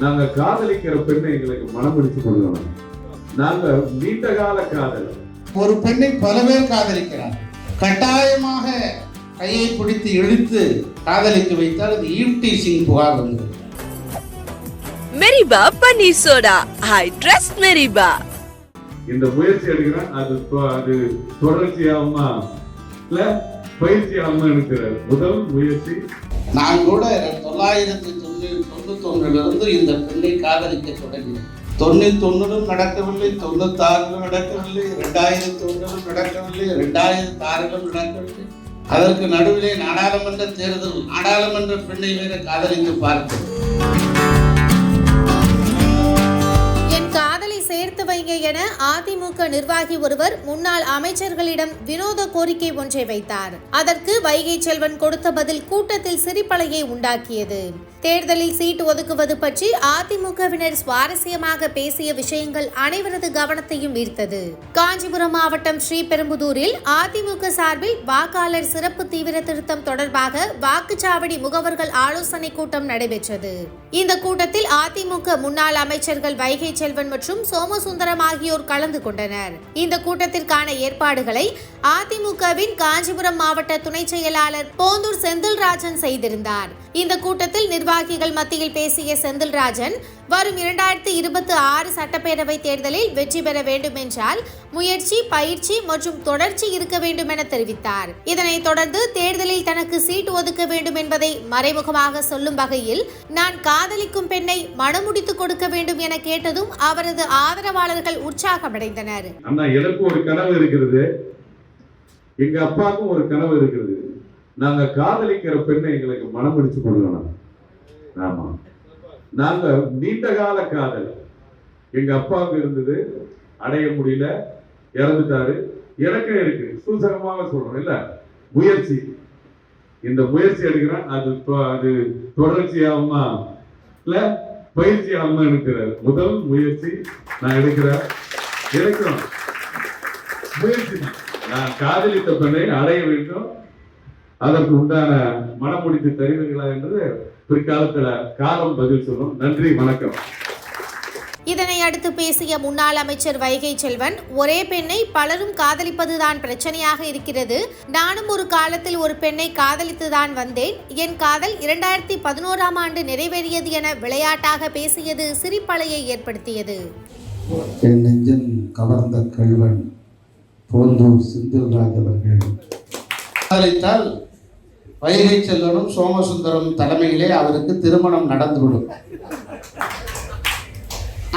நாங்க காதலிக்கிற பெண்ணை எங்களுக்கு மனம் பிடிச்சு கொடுக்கணும். நாங்க நீண்ட கால காதல். ஒரு பெண்ணை பல பேர் காதலிக்கிறார். கட்டாயமாக கையை பிடித்து இழுத்து காதலிக்க வைத்தால் அது ஈவ்டீசிங் புகார் வந்து. மெரிபா பன்னீர் சோடா. ஐ ட்ரஸ்ட் மெரிபா. இந்த முயற்சி எடுக்கிறேன். அது அது தொடர்ச்சியாகுமா? இல்ல பயிற்சியாகுமா இருக்கிற முதல் முயற்சி. நான் கூட தொள்ளாயிரத்தி தொண்ணூறு தொண்ணூத்தி இந்த பெண்ணை காதலிக்க தொடங்கினேன் தொண்ணூத்தி ஒன்றிலும் நடக்கவில்லை தொண்ணூத்தி ஆறிலும் நடக்கவில்லை ரெண்டாயிரத்தி ஒன்றிலும் நடக்கவில்லை ரெண்டாயிரத்தி ஆறிலும் நடக்கவில்லை. அதற்கு நடுவிலே நாடாளுமன்ற தேர்தல் நாடாளுமன்ற பெண்ணை வேற காதலித்து பார்த்தேன் சேர்த்து என அதிமுக நிர்வாகி ஒருவர் முன்னாள் அமைச்சர்களிடம் வினோத கோரிக்கை ஒன்றை வைத்தார். அதற்கு வைகை செல்வன் கொடுத்த பதில் கூட்டத்தில் சிரிப்பலையை உண்டாக்கியது. தேர்தலில் சீட்டு ஒதுக்குவது பற்றி அதிமுகவினர் சுவாரஸ்யமாக பேசிய விஷயங்கள் அனைவரது கவனத்தையும் ஈர்த்தது. காஞ்சிபுரம் மாவட்டம் ஸ்ரீபெரும்புதூரில் அதிமுக சார்பில் வாக்காளர் சிறப்பு தீவிர திருத்தம் தொடர்பாக வாக்குச்சாவடி முகவர்கள் ஆலோசனை கூட்டம் நடைபெற்றது. இந்த கூட்டத்தில் அதிமுக முன்னாள் அமைச்சர்கள் வைகை செல்வன் மற்றும் சோமசுந்தரம் ஆகியோர் கலந்து கொண்டனர். இந்த கூட்டத்திற்கான ஏற்பாடுகளை அதிமுகவின் காஞ்சிபுரம் மாவட்ட துணை செயலாளர் போந்தூர் செந்தில்ராஜன் செய்திருந்தார். இந்த கூட்டத்தில் நிர்வாகிகள் மத்தியில் பேசிய செந்தில்ராஜன் வரும் இரண்டாயிரத்தி இருபத்தி ஆறு சட்டப்பேரவை தேர்தலில் வெற்றி பெற வேண்டும் என்றால் முயற்சி பயிற்சி மற்றும் தொடர்ச்சி இருக்க வேண்டும் என தெரிவித்தார். இதனைத் தொடர்ந்து தேர்தலில் தனக்கு சீட் ஒதுக்க வேண்டும் என்பதை மறைமுகமாக சொல்லும் வகையில் நான் காதலிக்கும் பெண்ணை மணமுடித்து கொடுக்க வேண்டும் என கேட்டதும் அவரது ஆதரவாளர்கள் உற்சாகமடைந்தனர். ஒரு கனவு இருக்கிறது. எங்க அப்பாவுக்கும் ஒரு கனவு இருக்கிறது. நாங்க காதலிக்கிற பெண்ணை எங்களுக்கு மனம் பிடிச்சு கொடுக்கணும் ஆமா. நாங்க நீண்ட கால காதல். எங்க அப்பாவுக்கு இருந்தது அடைய முடியல இறந்துட்டாரு. எனக்கு இருக்கு. சூசகமாக சொல்றோம் இல்ல? முயற்சி. இந்த முயற்சி எடுக்கிறேன் அது தொ- அது தொடர்ச்சியாகுமா? இல்ல பயிற்சியாகுமா ஆகுமா முதல் முயற்சி நான் எடுக்கிறேன். எடுக்கிறோம். முயற்சி நான் காதலித்த பெண்ணை அடைய வேண்டும். அதற்கு உண்டான மனம் முடித்து தருவீர்களா என்பது பிற்காலத்துல காலம் பதில் சொல்லும். நன்றி வணக்கம். இதனை அடுத்து பேசிய முன்னாள் அமைச்சர் வைகை செல்வன் ஒரே பெண்ணை பலரும் காதலிப்பதுதான் பிரச்சனையாக இருக்கிறது. நானும் ஒரு காலத்தில் ஒரு பெண்ணை காதலித்துதான் வந்தேன். என் காதல் இரண்டாயிரத்தி பதினோராம் ஆண்டு நிறைவேறியது என விளையாட்டாக பேசியது சிரிப்பலையை ஏற்படுத்தியது. என் நெஞ்சன் கவர்ந்த கல்வன் போந்தூர் செந்தில்ராஜ் அவர்கள். காதலித்தால் வைகை செல்வனும் சோமசுந்தரம் தலைமையிலே அவருக்கு திருமணம் நடந்துவிடும்.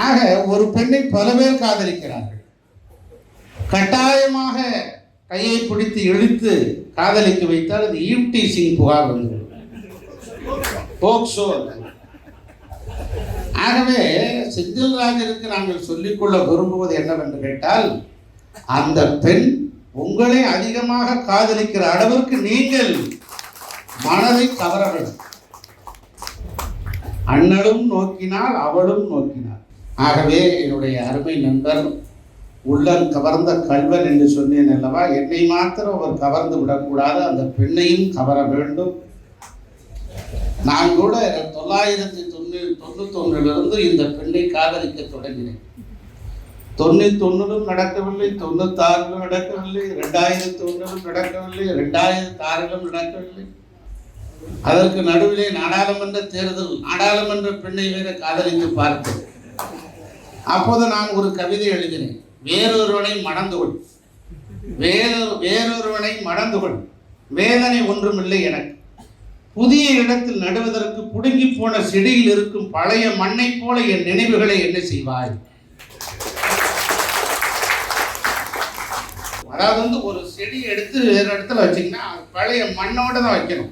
ஆக ஒரு பெண்ணை பல பேர் காதலிக்கிறார்கள். கட்டாயமாக கையை பிடித்து இழுத்து காதலிக்க வைத்தால் அது ஈவ்டீசிங் புகார் வந்துவிடும். போக்சோ ஆகவே செந்தில்ராஜருக்கு நாங்கள் சொல்லிக்கொள்ள விரும்புவது என்னவென்று கேட்டால் அந்த பெண் உங்களை அதிகமாக காதலிக்கிற அளவிற்கு நீங்கள் மனதை கவர வேண்டும் அண்ணலும் நோக்கினாள் அவளும் நோக்கினாள் ஆகவே என்னுடைய அருமை நண்பர் உள்ளம் கவர்ந்த கல்வன் என்று சொன்னேன் அல்லவா என்னை மாத்திரம் அவர் கவர்ந்து விடக்கூடாது அந்த பெண்ணையும் கவர வேண்டும். நான் கூட தொள்ளாயிரத்தி தொண்ணூறு தொண்ணூத்தி ஒன்றிலிருந்து இந்த பெண்ணை காதலிக்க தொடங்கினேன். தொண்ணூத்தி ஒன்றிலும் நடக்கவில்லை தொண்ணூத்தி ஆறிலும் நடக்கவில்லை ரெண்டாயிரத்தி ஒன்றிலும் நடக்கவில்லை ரெண்டாயிரத்தி ஆறிலும் நடக்கவில்லை. அதற்கு நடுவிலே நாடாளுமன்ற தேர்தல் நாடாளுமன்ற பெண்ணை வேற காதலித்து பார்த்தேன். அப்போது நான் ஒரு கவிதை எழுதினேன். வேறொருவனை மணந்து கொள் வேறொரு வேறொருவனை மணந்து கொள் வேதனை ஒன்றுமில்லை எனக்கு. புதிய இடத்தில் நடுவதற்கு புடுங்கி போன செடியில் இருக்கும் பழைய மண்ணை போல என் நினைவுகளை என்ன செய்வாய்? அதாவது வந்து ஒரு செடி எடுத்து வேறு இடத்துல வச்சீங்கன்னா பழைய மண்ணோட தான் வைக்கணும்.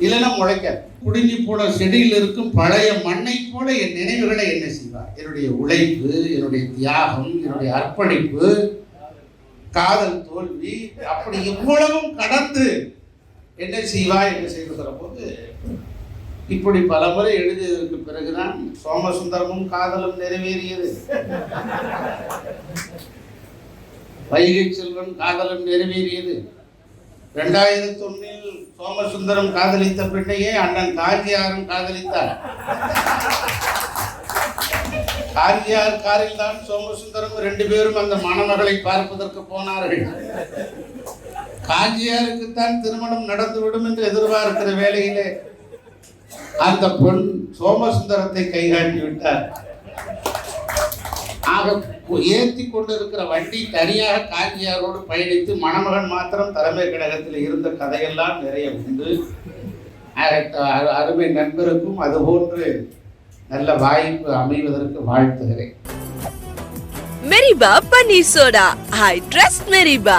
இல்லைன்னா முளைக்காது குடுங்கி போன செடியில் இருக்கும் பழைய மண்ணை போல என் நினைவுகளை என்ன செய்வார்? என்னுடைய உழைப்பு என்னுடைய தியாகம் என்னுடைய அர்ப்பணிப்பு காதல் தோல்வி அப்படி இவ்வளவும் கடந்து என்ன செய்வா என்று செய்துகிற போது இப்படி பல முறை எழுதியதற்கு பிறகுதான் சோமசுந்தரமும் காதலும் நிறைவேறியது. வைகை செல்வன் காதலும் நிறைவேறியது. ரெண்டாயிரத்தி ஒன்னில் சோமசுந்தரம் காதலித்த பெண்ணையே அண்ணன் காரியாரும் காதலித்தார். காஞ்சியார் காரில் தான் சோமசுந்தரம் ரெண்டு பேரும் அந்த மணமகளை பார்ப்பதற்கு போனார்கள். காஞ்சியாருக்குத்தான் திருமணம் நடந்துவிடும் என்று எதிர்பார்க்கிற வேளையிலே அந்த பெண் சோமசுந்தரத்தை கைகாட்டி விட்டார். ஆக ஏற்றி கொண்டிருக்கிற வண்டி தனியாக காஞ்சியாரோடு பயணித்து மணமகன் மாத்திரம் தலைமை கழகத்தில் இருந்த கதையெல்லாம் நிறைய உண்டு அருமை நண்பருக்கும் அதுபோன்று நல்ல வாய்ப்பு அமைவதற்கு வாழ்த்துகிறேன் Meriba Paneer Soda. I trust Meriba.